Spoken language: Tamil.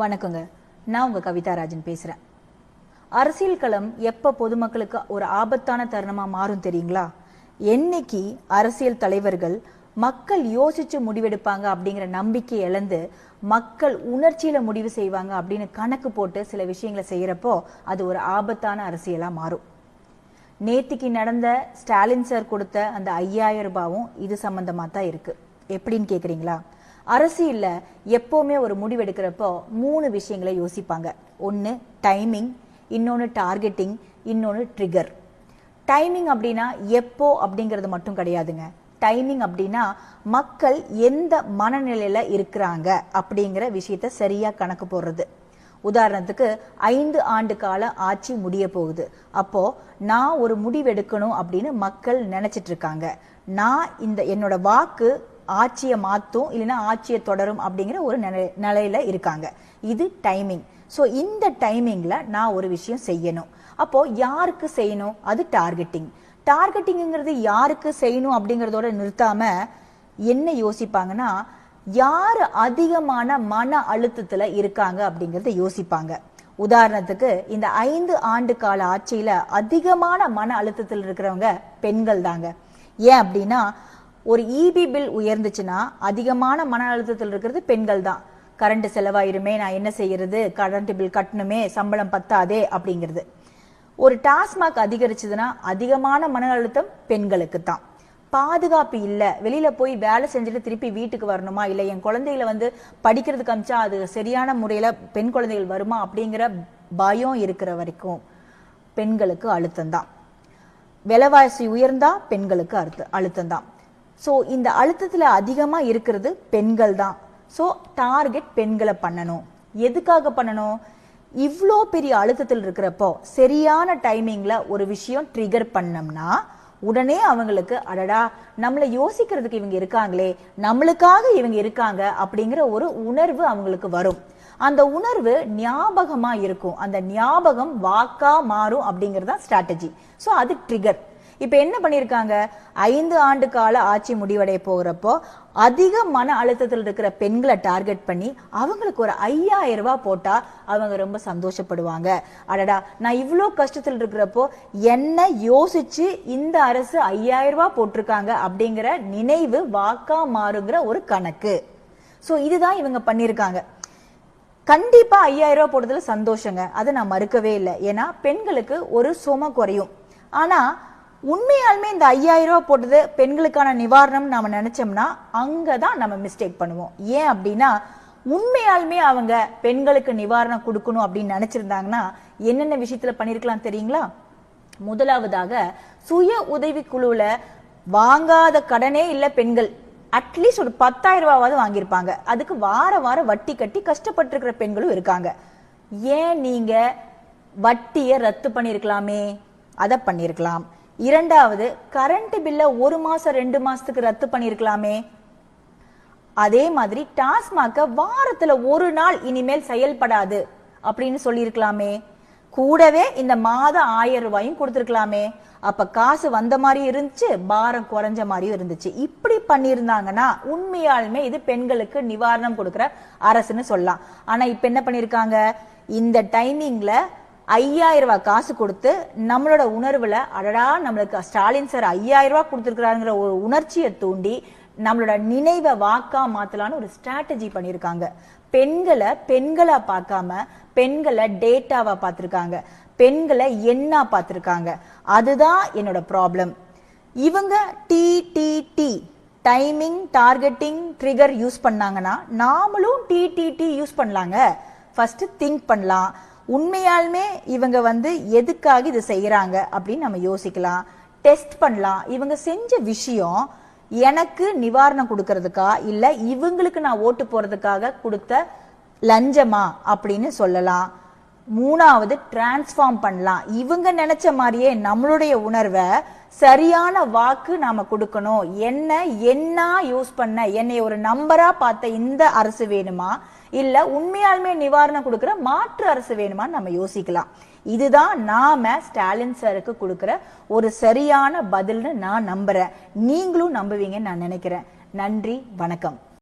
வணக்கங்க. நான் உங்க கவிதா ராஜன் பேசுறேன். அரசியல் களம் எப்ப பொதுமக்களுக்கு ஒரு ஆபத்தான தருணமா மாறும் தெரியுங்களா? என்னைக்கு அரசியல் தலைவர்கள் மக்கள் யோசிச்சு முடிவெடுப்பாங்க அப்படிங்கிற நம்பிக்கை இழந்து மக்கள் உணர்ச்சியில முடிவு செய்வாங்க அப்படின்னு கணக்கு போட்டு சில விஷயங்களை செய்யறப்போ அது ஒரு ஆபத்தான அரசியலா மாறும். நேத்திக்கு நடந்த ஸ்டாலின் சார் கொடுத்த அந்த ஐயாயிரம் ரூபாவும் இது சம்பந்தமா தான் இருக்கு. எப்படின்னு கேக்குறீங்களா? அரசியலில் எப்போவுமே ஒரு முடிவெடுக்கிறப்போ மூணு விஷயங்களை யோசிப்பாங்க. ஒன்று டைமிங் இன்னொன்று டார்கெட்டிங் இன்னொன்று ட்ரிகர் டைமிங் அப்படின்னா எப்போ அப்படிங்கிறது மட்டும் கிடையாதுங்க. டைமிங் அப்படின்னா மக்கள் எந்த மனநிலையில் இருக்கிறாங்க அப்படிங்கிற விஷயத்த சரியாக கணக்கு போடுறது. உதாரணத்துக்கு ஐந்து ஆண்டு கால ஆட்சி முடிய போகுது. அப்போ நான் ஒரு முடிவெடுக்கணும் அப்படின்னு மக்கள் நினைச்சிட்டு இருக்காங்க. நான் இந்த என்னோட வாக்கு ஆட்சியை மாற்றும் இல்லைன்னா ஆட்சியை தொடரும் அப்படிங்கிற ஒரு நிலை- நிலையில இருக்காங்க. இது டைமிங் ஸோ இந்த டைமிங்கில் நான் ஒரு விஷயம் செய்யணும். அப்போது யாருக்கு செய்யணும்? அது டார்கெட்டிங் டார்கெட்டிங்கிறது யாருக்கு செய்யணும் அப்படிங்கிறதோட நிறுத்தாமல் என்ன யோசிப்பாங்கன்னா யார் அதிகமான மன அழுத்தத்தில் இருக்காங்க அப்படிங்கிறத யோசிப்பாங்க. உதாரணத்துக்கு இந்த ஐந்து ஆண்டு கால ஆட்சியில் அதிகமான மன அழுத்தத்தில் இருக்கிறவங்க பெண்கள் தாங்க ஏன் அப்படின்னா ஒரு இபி பில் உயர்ந்துச்சுன்னா அதிகமான மன அழுத்தத்தில் இருக்கிறது பெண்கள் தான். கரண்ட் செலவாயிருமே நான் என்ன செய்யறது? கரண்ட் பில் கட்டணுமே சம்பளம் பத்தாதே அப்படிங்கிறது. ஒரு டாஸ்மாக் அதிகரிச்சதுன்னா அதிகமான மன அழுத்தம் பெண்களுக்கு தான். பாதுகாப்பு இல்லை. வெளியில போய் வேலை செஞ்சுட்டு திருப்பி வீட்டுக்கு வரணுமா? இல்லை என் குழந்தைகளை வந்து படிக்கிறதுக்கு அமிச்சா அது சரியான முறையில பெண் குழந்தைகள் வருமா? அப்படிங்கிற பயம் இருக்கிற வரைக்கும் பெண்களுக்கு அழுத்தம் தான். விலைவாசி உயர்ந்தா பெண்களுக்கு அழுத்தம் தான். ஸோ இந்த அழுத்தத்தில் அதிகமாக இருக்கிறது பெண்கள் தான் ஸோ டார்கெட் பெண்களை பண்ணணும். எதுக்காக பண்ணணும்? இவ்வளோ பெரிய அழுத்தத்தில் இருக்கிறப்போ சரியான டைமிங்கில் ஒரு விஷயம் ட்ரிகர் பண்ணோம்னா உடனே அவங்களுக்கு அடடா நம்மளை யோசிக்கிறதுக்கு இவங்க இருக்காங்களே நம்மளுக்காக இவங்க இருக்காங்க அப்படிங்கிற ஒரு உணர்வு அவங்களுக்கு வரும். அந்த உணர்வு ஞாபகமாக இருக்கும். அந்த ஞாபகம் வாக்கா மாறும் அப்படிங்கிறது தான் ஸ்ட்ராட்டஜி ஸோ அது ட்ரிகர் இப்போ என்ன பண்ணியிருக்காங்க ஐந்து ஆண்டு கால ஆட்சி முடிவடைய போகிறப்போ அதிக மன அழுத்தத்தில் இருக்கிற பெண்களை டார்கெட் பண்ணி அவங்களுக்கு ஒரு ஐயாயிரம் ரூபாய் போட்டால் அவங்க ரொம்ப சந்தோஷப்படுவாங்க. அடடா நான் இவ்வளோ கஷ்டத்தில் இருக்கிறப்போ என்ன யோசிச்சு இந்த அரசு ஐயாயிரம் ரூபாய் போட்டிருக்காங்க அப்படிங்கிற நினைவு வாக்கா மாறுங்கிற ஒரு கணக்கு. ஸோ இதுதான் இவங்க பண்ணியிருக்காங்க கண்டிப்பா ஐயாயிரம் ரூபாய் போடுறதுல சந்தோஷங்க. அதை நான் மறுக்கவே இல்லை. ஏன்னா பெண்களுக்கு ஒரு சும குறையும். ஆனா உண்மையாலுமே இந்த ஐயாயிரம் ரூபா போட்டது பெண்களுக்கான நிவாரணம் நாம நினைச்சோம்னா அங்கதான் நம்ம மிஸ்டேக் பண்ணுவோம். ஏன் அப்படின்னா உண்மையாலுமே அவங்க பெண்களுக்கு நிவாரணம் கொடுக்கணும் அப்படின்னு நினைச்சிருந்தாங்கன்னா என்னென்ன விஷயத்துல பண்ணிருக்கலாம் தெரியுங்களா? முதலாவதாக சுய உதவி குழுவுல வாங்காத கடனே இல்ல பெண்கள். அட்லீஸ்ட் ஒரு பத்தாயிரம் ரூபாவது வாங்கியிருப்பாங்க. அதுக்கு வார வாரம் வட்டி கட்டி கஷ்டப்பட்டு இருக்கிற பெண்களும் இருக்காங்க. ஏன் நீங்க வட்டியை ரத்து பண்ணிருக்கலாமே அதை பண்ணிருக்கலாம் இரண்டாவது கரண்ட் பில்லை ஒரு மாசம் ரெண்டு மாசத்துக்கு ரத்து பண்ணிருக்கலாமே. அதே மாதிரி டாஸ்மாக வாரத்துல ஒரு நாள் இனிமேல் செயல்படாது அப்படின்னு சொல்லியிருக்கலாமே கூடவே இந்த மாதம் ஆயிரம் ரூபாயும் கொடுத்துருக்கலாமே. அப்ப காசு வந்த மாதிரி இருந்துச்சு பாரம் குறைஞ்ச மாதிரியும் இருந்துச்சு. இப்படி பண்ணியிருந்தாங்கன்னா உண்மையாலுமே இது பெண்களுக்கு நிவாரணம் கொடுக்குற அரசுன்னு சொல்லலாம். ஆனா இப்ப என்ன பண்ணிருக்காங்க? இந்த டைமிங்ல ஐயாயிரம் ரூபாய் காசு கொடுத்து நம்மளோட உணர்வுல அடடா நம்மளுக்கு ஸ்டாலின் சார் ஐயாயிரம் ரூபாய் கொடுத்துருக்காங்கிற ஒரு உணர்ச்சியை தூண்டி நம்மளோட நினைவை வாக்கா மாத்தலான்னு ஒரு ஸ்ட்ராட்டஜி பண்ணியிருக்காங்க. பெண்களை பெண்களா பார்க்காம பெண்களை டேட்டாவா பார்த்துருக்காங்க. பெண்களை எண்ணா பார்த்துருக்காங்க. அதுதான் என்னோட ப்ராப்ளம் இவங்க T T T timing targeting trigger use பண்ணாங்கன்னா நாமளும் டி டி டி யூஸ் பண்ணலாங்க. ஃபர்ஸ்ட் திங்க் பண்ணலாம். உண்மையாலுமே இவங்க வந்து எதுக்காக இதை செய்கிறாங்க அப்படின்னு நம்ம யோசிக்கலாம் டெஸ்ட் பண்ணலாம். இவங்க செஞ்ச விஷயம் எனக்கு நிவாரணம் கொடுக்கறதுக்கா இல்லை இவங்களுக்கு நான் ஓட்டு போகிறதுக்காக கொடுத்த லஞ்சமா அப்படின்னு சொல்லலாம். மூணாவது டிரான்ஸ்ஃபார்ம் பண்ணலாம். இவங்க நினைச்ச மாதிரியே நம்மளுடைய உணர்வை சரியான வாக்கு நாம கொடுக்கணும். என்ன என்ன யூஸ் பண்ண என்னை ஒரு நம்பரா பார்த்த இந்த அரசு வேணுமா? இல்ல உண்மையாலுமே நிவாரணம் கொடுக்கிற மாற்று அரசு வேணுமான்னு நம்ம யோசிக்கலாம். இதுதான் நாம ஸ்டாலின் சாருக்கு கொடுக்கிற ஒரு சரியான பதில்னு நான் நம்புறேன். நீங்களும் நம்புவீங்கன்னு நான் நினைக்கிறேன். நன்றி வணக்கம்.